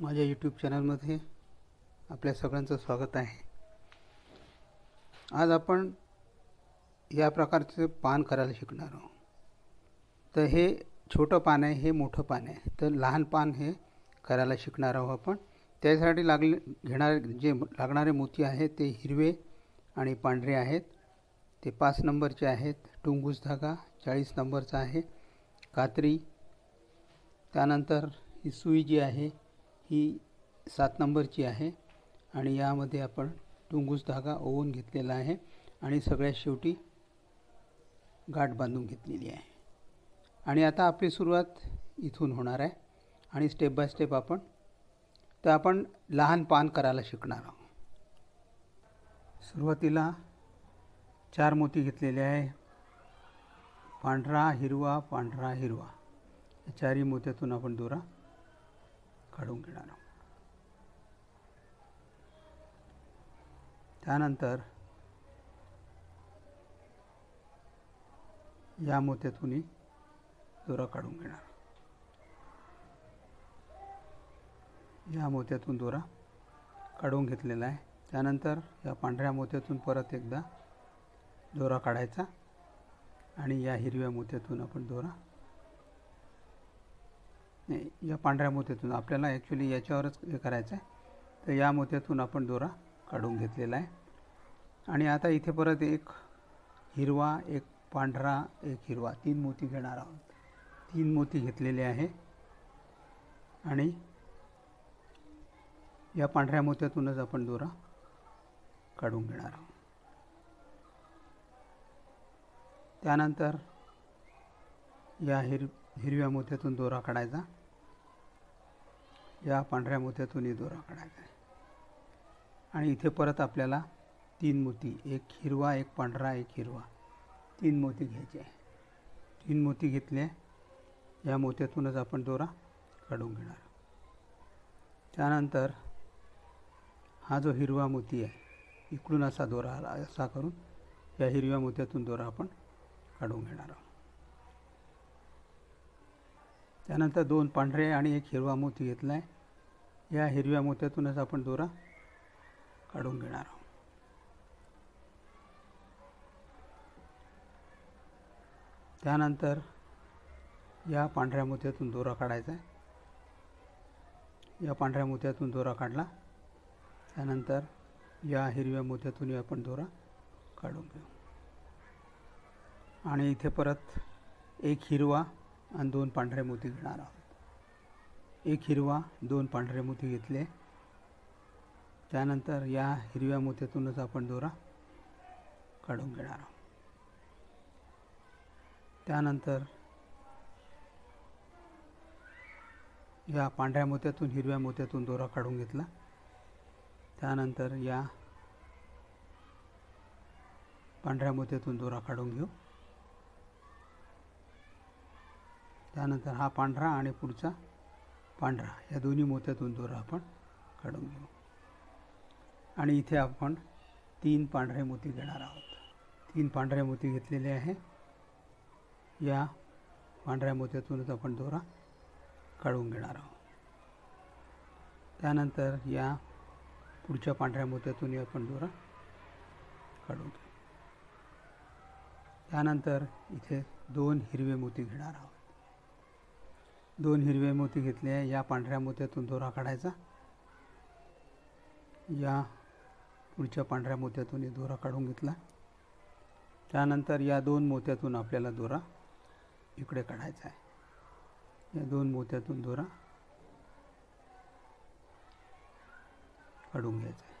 माझ्या यूट्यूब चॅनलमध्ये आपल्या सगळ्यांचं स्वागत आहे. आज आपण या प्रकारचे पान करायला शिकणार आहोत. तर हे छोटं पान आहे हे मोठं पान आहे. तर लहान पान हे करायला शिकणार आहोत आपण. त्यासाठी लागले घेणारे जे लागणारे मोती आहेत ते हिरवे आणि पांढरे आहेत. ते पाच नंबरचे आहेत. टुंगूस धागा चाळीस नंबरचा आहे. कात्री त्यानंतर ही सुई जी आहे ही सात नंबरची आहे आणि यामध्ये आपण टुंगूस धागा ओवून घेतलेला आहे आणि सगळ्यात शेवटी गाठ बांधून घेतलेली आहे. आणि आता आपली सुरुवात इथून होणार आहे आणि स्टेप बाय स्टेप आपण तर आपण लहान पान करायला शिकणार आहोत. सुरुवातीला चार मोती घेतलेले आहे. पांढरा हिरवा पांढरा हिरवा. या चारही मोत्यातून आपण दोरा काढून घेणार आहोत. त्यानंतर या मोत्यातूनही दोरा काढून घेणार या मोत्यातून दोरा काढून घेतलेला आहे. त्यानंतर या पांढऱ्या मोत्यातून परत एकदा दोरा काढायचा आणि या हिरव्या मोत्यातून आपण दोरा नाही या पांढऱ्या मोत्यातून आपल्याला ॲक्च्युली याच्यावरच हे करायचं आहे. तर या मोत्यातून आपण दोरा काढून घेतलेला आहे. आणि आता इथे परत एक हिरवा एक पांढरा एक हिरवा तीन मोती घेणार आहोत. तीन मोती घेतलेले आहे. आणि या पांढऱ्या मोत्यातूनच आपण दोरा काढून घेणार आहोत. त्यानंतर या हिर हिरव्या मोत्यातून दोरा काढायचा. या पांढऱ्या मोत्यातूनही दोरा काढायचा आहे. आणि इथे परत आपल्याला तीन मोती एक हिरवा एक पांढरा एक हिरवा. तीन मोती घ्यायचे आहे. तीन मोती घेतले या मोत्यातूनच आपण दोरा काढून घेणार. त्यानंतर हा जो हिरवा मोती आहे इकडून असा दोरा आला असा करून या हिरव्या मोत्यातून दोरा आपण काढून घेणार आहोत. त्यानंतर दोन पांढरे आणि एक हिरवा मोती घेतला आहे या हिरव्या मोत्यातूनच आपण दोरा काढून घेणार आहोत. त्यानंतर या पांढऱ्या मोत्यातून दोरा काढायचा आहे. या पांढऱ्या मोत्यातून दोरा काढला. त्यानंतर या हिरव्या मोत्यातूनही आपण दोरा काढून घेऊ. आणि इथे परत एक हिरवा आणि दोन पांढरे मोती घेणार आहोत. एक हिरवा दोन पांढरे मोती घेतले. त्यानंतर या हिरव्या मोत्यातूनच आपण दोरा काढून घेणार आहोत. त्यानंतर या पांढऱ्या मोत्यातून हिरव्या मोत्यातून दोरा काढून घेतला. त्यानंतर या पांढऱ्या मोत्यातून दोरा काढून घेऊ. त्यानंतर हा पांढरा आणि पुढचा पांढरा. या दोन्ही मोत्यातून दोरा आपण काढून घेऊ. आणि इथे आपण तीन पांढरे मोती घेणार आहोत. तीन पांढरे मोती घेतलेले आहे. या पांढऱ्या मोत्यातूनच आपण दोरा काढून घेणार आहोत. त्यानंतर या पुढच्या पांढऱ्या मोत्यातूनही आपण दोरा काढून घेऊ. त्यानंतर इथे दोन हिरवे मोती घेणार आहोत. दोन हिरवे मोती घेतले आहे या पांढऱ्या मोत्यातून दोरा काढायचा. या पुढच्या पांढऱ्या मोत्यातून दोरा काढून घेतला. त्यानंतर या दोन मोत्यातून आपल्याला दोरा इकडे काढायचा आहे. या दोन मोत्यातून दोरा काढून घ्यायचा आहे.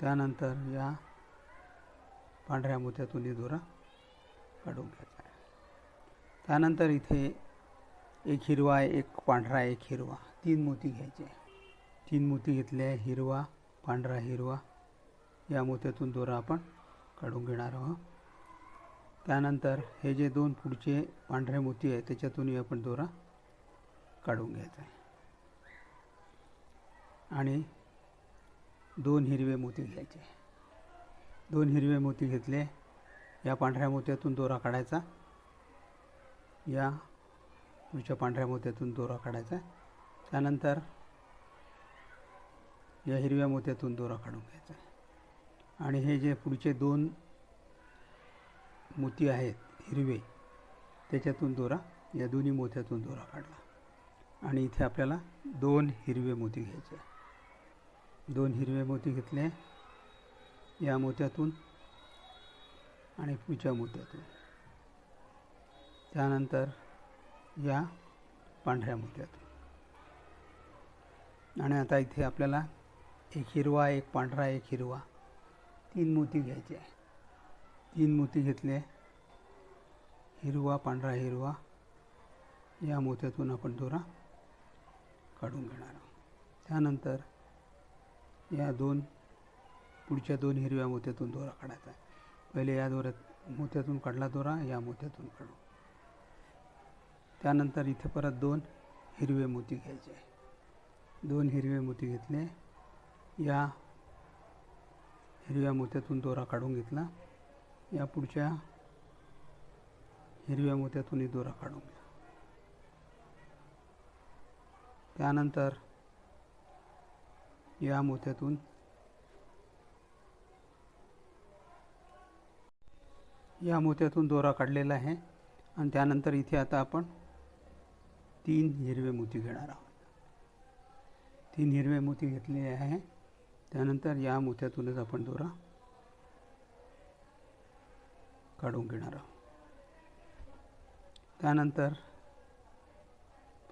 त्यानंतर या पांढऱ्या मोत्यातूनही दोरा काढून घ्यायचा त्यानंतर इथे एक हिरवा आहे एक पांढरा एक हिरवा तीन मोती घ्यायचे. तीन मोती घेतले हिरवा पांढरा हिरवा. या मोत्यातून दोरा आपण काढून घेणार आहोत. त्यानंतर हे जे दोन पुढचे पांढरे मोती आहे त्याच्यातूनही आपण दोरा काढून घ्यायचा आहे. आणि दोन हिरवे मोती घ्यायचे. दोन हिरवे मोती घेतले. या पांढऱ्या मोत्यातून दोरा काढायचा. या पुढच्या पांढऱ्या मोत्यातून दोरा काढायचा त्यानंतर या हिरव्या मोत्यातून दोरा काढून घ्यायचा आहे. आणि हे जे पुढचे दोन मोती आहेत हिरवे त्याच्यातून दोरा या दोन्ही मोत्यातून दोरा काढला. आणि इथे आपल्याला दोन हिरवे मोती घ्यायचे दोन हिरवे मोती घेतले या मोत्यातून आणि पुढच्या मोत्यातून. त्यानंतर या पांढऱ्या मोत्यातून आणि आता इथे आपल्याला एक हिरवा एक पांढरा एक हिरवा तीन मोती घ्यायचे आहे. तीन मोती घेतले. हिरवा पांढरा हिरवा. या मोत्यातून आपण दोरा काढून घेणार आहोत. त्यानंतर या दोन पुढच्या दोन हिरव्या मोत्यातून दोरा काढायचा आहे. पहिले या दोऱ्यात मोत्यातून काढला दोरा या मोत्यातून काढू. त्यानंतर इथे परत दोन हिरवे मोती घ्यायचे दोन हिरवे मोती घेतले. या हिरव्या मोत्यातून दोरा काढून घेतला. या पुढच्या हिरव्या मोत्यातूनही दोरा काढून घ्या. त्यानंतर या मोत्यातून या मोत्यातून दोरा काढलेला आहे. आणि त्यानंतर इथे आता आपण तीन हिरवे मोती घेणार आहोत. तीन हिरवे मोती घेतलेले आहे. त्यानंतर या मोत्यातूनच आपण दोरा काढून घेणार आहोत. त्यानंतर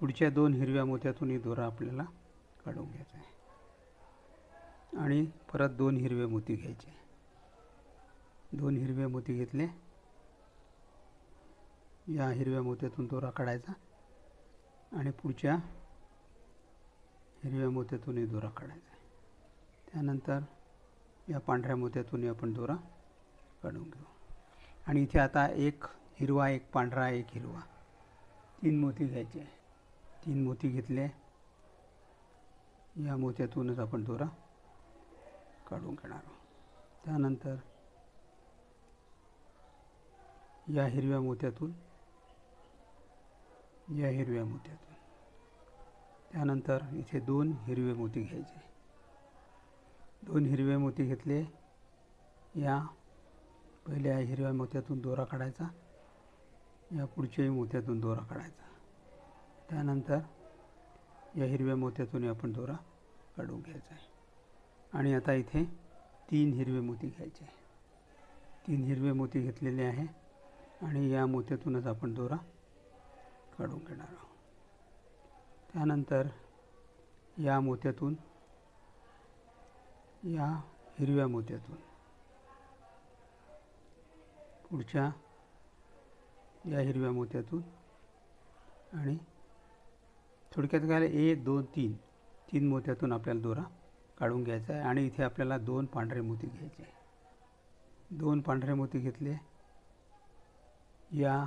पुढच्या दोन हिरव्या मोत्यातूनही दोरा आपल्याला काढून घ्यायचा आहे. आणि परत दोन हिरवे मोती घ्यायचे. दोन हिरवे मोती घेतले. या हिरव्या मोत्यातून दोरा काढायचा. आणि पुढच्या हिरव्या मोत्यातूनही दोरा काढायचा. त्यानंतर या पांढऱ्या मोत्यातूनही आपण दोरा काढून घेऊ. आणि इथे आता एक हिरवा एक पांढरा एक हिरवा. तीन मोती घ्यायचे. तीन मोती घेतले. या मोत्यातूनच आपण दोरा काढून घेणार आहोत. त्यानंतर या हिरव्या मोत्यातून या हिरव्या मोत्यातून. त्यानंतर इथे दोन हिरवे मोती घ्यायचे. दोन हिरवे मोती घेतले. या पहिल्या हिरव्या मोत्यातून दोरा काढायचा. या पुढच्याही मोत्यातून दोरा काढायचा. त्यानंतर या हिरव्या मोत्यातून आपण दोरा काढून घ्यायचा आहे. आणि आता इथे तीन हिरवे मोती घ्यायचे तीन हिरवे मोती घेतलेले आहे. आणि या मोत्यातूनच आपण दोरा काढून घेणार आहोत. त्यानंतर या मोत्यातून या हिरव्या मोत्यातून पुढच्या या हिरव्या मोत्यातून आणि थोडक्यात काय एक दोन तीन तीन मोत्यातून आपल्याला दोरा काढून घ्यायचा आहे आणि इथे आपल्याला दोन पांढरे मोती घ्यायचे दोन पांढरे मोती घेतले. या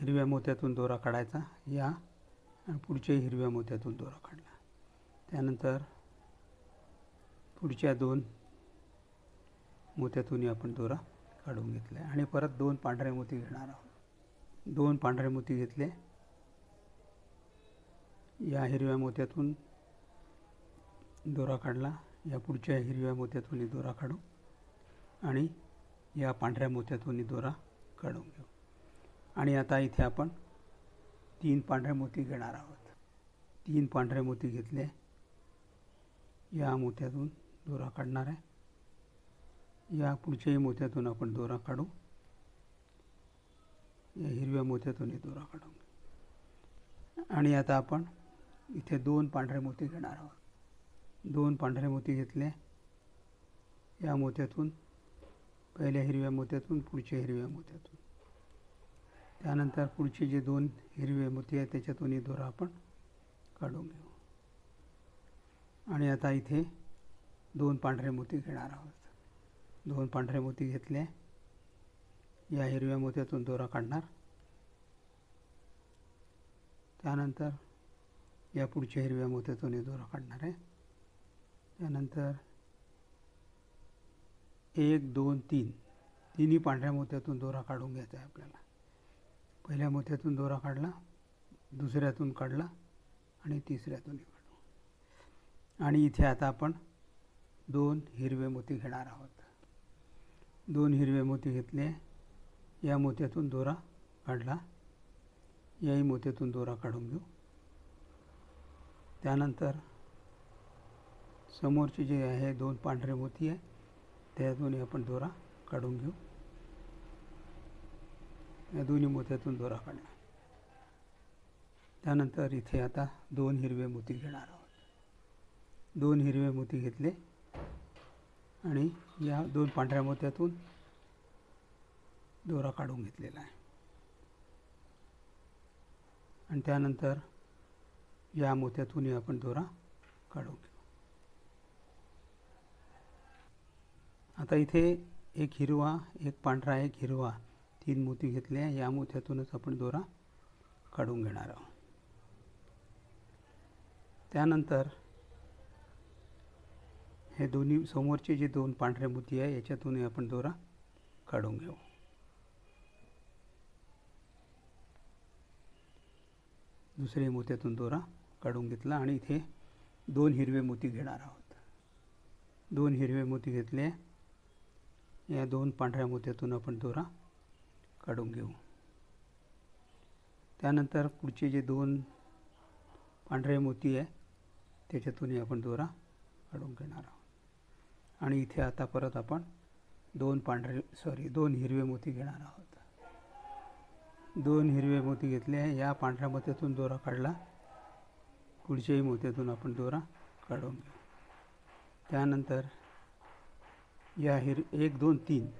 हिरव्या मोत्यातून दोरा काढायचा या आणि पुढच्याही हिरव्या मोत्यातून दोरा काढला. त्यानंतर पुढच्या दोन मोत्यातूनही आपण दोरा काढून घेतला आहे आणि परत दोन पांढरे मोती घेणार आहोत. दोन पांढरे मोती घेतले. या हिरव्या मोत्यातून दोरा काढला या पुढच्या हिरव्या मोत्यातूनही दोरा काढू आणि या पांढऱ्या मोत्यातूनही दोरा काढून घेऊ. आणि आता इथे आपण तीन पांढरे मोती घेणार आहोत. तीन पांढरे मोती घेतले. या मोत्यातून दोरा काढणार आहे. या पुढच्याही मोत्यातून आपण दोरा काढू. या हिरव्या मोत्यातूनही दोरा काढू. आणि आता आपण इथे दोन पांढरे मोती घेणार आहोत. दोन पांढरे मोती घेतले. या मोत्यातून पहिल्या हिरव्या मोत्यातून पुढच्या हिरव्या मोत्यातून त्यानंतर पुढचे जे दोन हिरवे मोती आहेत त्याच्यातूनही दोरा आपण काढून घेऊ. आणि आता इथे दोन पांढरे मोती घेणार आहोत. दोन पांढरे मोती घेतले. या हिरव्या मोत्यातून दोरा काढणार. त्यानंतर या पुढच्या हिरव्या मोत्यातूनही दोरा काढणार आहे. त्यानंतर एक दोन तीन. तिन्ही पांढऱ्या मोत्यातून दोरा काढून घ्यायचा आहे आपल्याला. पहिल्या मोत्यातून दोरा काढला दुसऱ्यातून काढला आणि तिसऱ्यातूनही काढू आणि इथे आता आपण दोन हिरवे मोती घेणार आहोत. दोन हिरवे मोती घेतले या मोत्यातून दोरा काढला याही मोत्यातून दोरा काढून घेऊ. त्यानंतर समोरचे जे आहे दोन पांढरे मोती आहे त्यातूनही आपण दोरा काढून घेऊ. या दोन्ही मोत्यातून दोरा काढला त्यानंतर इथे आता दोन हिरवे मोती घेणार आहोत. दोन हिरवे मोती घेतले आणि या दोन पांढऱ्या मोत्यातून दोरा काढून घेतलेला आहे. आणि त्यानंतर या मोत्यातूनही आपण दोरा काढून घेऊ. आता इथे एक हिरवा एक पांढरा एक हिरवा तीन मोती घेतले आहे या मोत्यातूनच आपण दोरा काढून घेणार आहोत. त्यानंतर हे दोन्ही समोरचे जे दोन पांढरे मोती आहे याच्यातूनही आपण दोरा काढून घेऊ. दुसऱ्या मोत्यातून दोरा काढून घेतला आणि इथे दोन हिरवे मोती घेणार आहोत. दोन हिरवे मोती घेतले. या दोन पांढऱ्या मोत्यातून आपण दोरा काढून घेऊ. त्यानंतर पुढचे जे दोन पांढरे मोती आहे त्याच्यातूनही आपण दोरा काढून घेणार आहोत. आणि इथे आता परत आपण दोन पांढरे सॉरी दोन हिरवे मोती घेणार आहोत. दोन हिरवे मोती घेतले या पांढऱ्या मोत्यातून दोरा काढला. पुढच्याही मोत्यातून आपण दोरा काढून घेऊ. त्यानंतर या हिर एक दोन तीन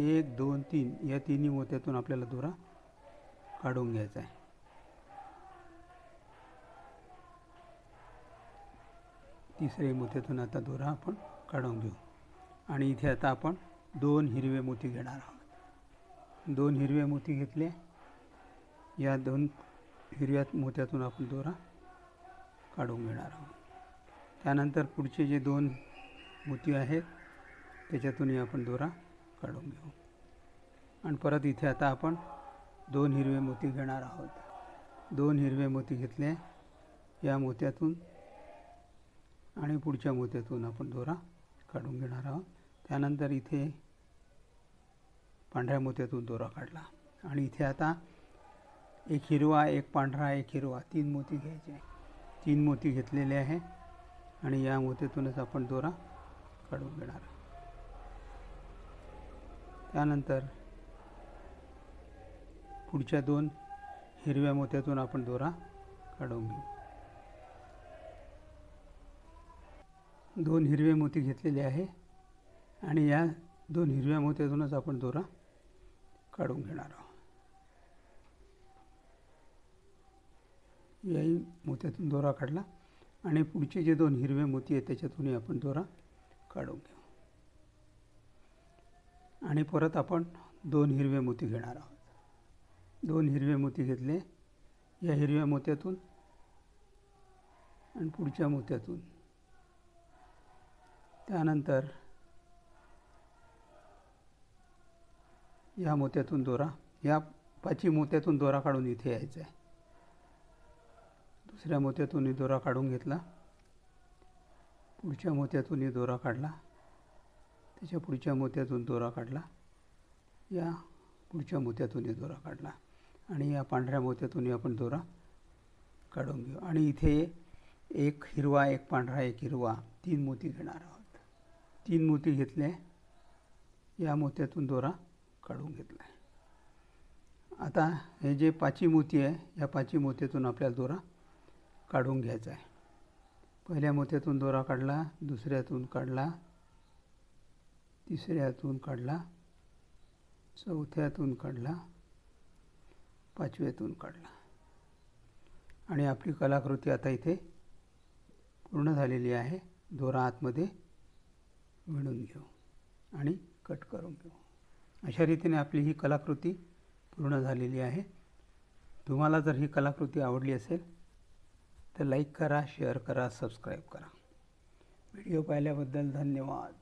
एक दोन तीन या तिन्ही मोत्यातून आपल्याला दोरा काढून घ्यायचा आहे. तिसऱ्या मोत्यातून आता दोरा आपण काढून घेऊ. आणि इथे आता आपण दोन हिरवे मोती घेणार आहोत. दोन हिरवे मोती घेतले. या दोन हिरव्या मोत्यातून आपण दोरा काढून घेणार आहोत. त्यानंतर पुढचे जे दोन मोती आहेत त्याच्यातूनही आपण दोरा काढून घेऊ. आणि परत इथे आता आपण दोन हिरवे मोती घेणार आहोत. दोन हिरवे मोती घेतले. या मोत्यातून आणि पुढच्या मोत्यातून आपण दोरा काढून घेणार आहोत. त्यानंतर इथे पांढऱ्या मोत्यातून दोरा काढला. आणि इथे आता एक हिरवा एक पांढरा एक हिरवा तीन मोती घ्यायचे. तीन मोती घेतलेले आहे. आणि या मोत्यातूनच आपण दोरा काढून घेणार आहोत. त्यानंतर पुढच्या दोन हिरव्या मोत्यातून आपण दोरा काढून घेऊ. दोन हिरवे मोती घेतलेले आहे आणि या दोन हिरव्या मोत्यातूनच आपण दोरा काढून घेणार आहोत. याही मोत्यातून दोरा काढला आणि पुढचे जे दोन हिरवे मोती आहेत त्याच्यातूनही आपण दोरा काढून घेऊ. आणि परत आपण दोन हिरवे मोती घेणार आहोत. दोन हिरवे मोती घेतले या हिरव्या मोत्यातून आणि पुढच्या मोत्यातून. त्यानंतर या मोत्यातून दोरा या पाची मोत्यातून दोरा काढून इथे यायचा आहे दुसऱ्या मोत्यातूनही दोरा काढून घेतला. पुढच्या मोत्यातूनही दोरा काढला. त्याच्या पुढच्या मोत्यातून दोरा काढला. या पुढच्या मोत्यातूनही दोरा काढला. आणि या पांढऱ्या मोत्यातूनही आपण दोरा काढून घेऊ. आणि इथे एक हिरवा एक पांढरा एक हिरवा तीन मोती घेणार आहोत. तीन मोती घेतले. या मोत्यातून दोरा काढून घेतला आहे. आता हे जे पाची मोती आहे या पाची मोत्यातून आपल्याला दोरा काढून घ्यायचा आहे. पहिल्या मोत्यातून दोरा काढला दुसऱ्यातून काढला तिसऱ्यातून काढला चौथ्यातून काढला पाचव्यातून काढला. आणि आपली कलाकृती आता इथे पूर्ण झालेली आहे. दोरा आतमध्ये विणून घेऊ आणि कट करून घेऊ. अशा रीतीने आपली ही कलाकृती पूर्ण झालेली आहे. तुम्हाला जर ही कलाकृती आवडली असेल तर लाईक करा शेअर करा सबस्क्राईब करा. व्हिडिओ पाहिल्याबद्दल धन्यवाद.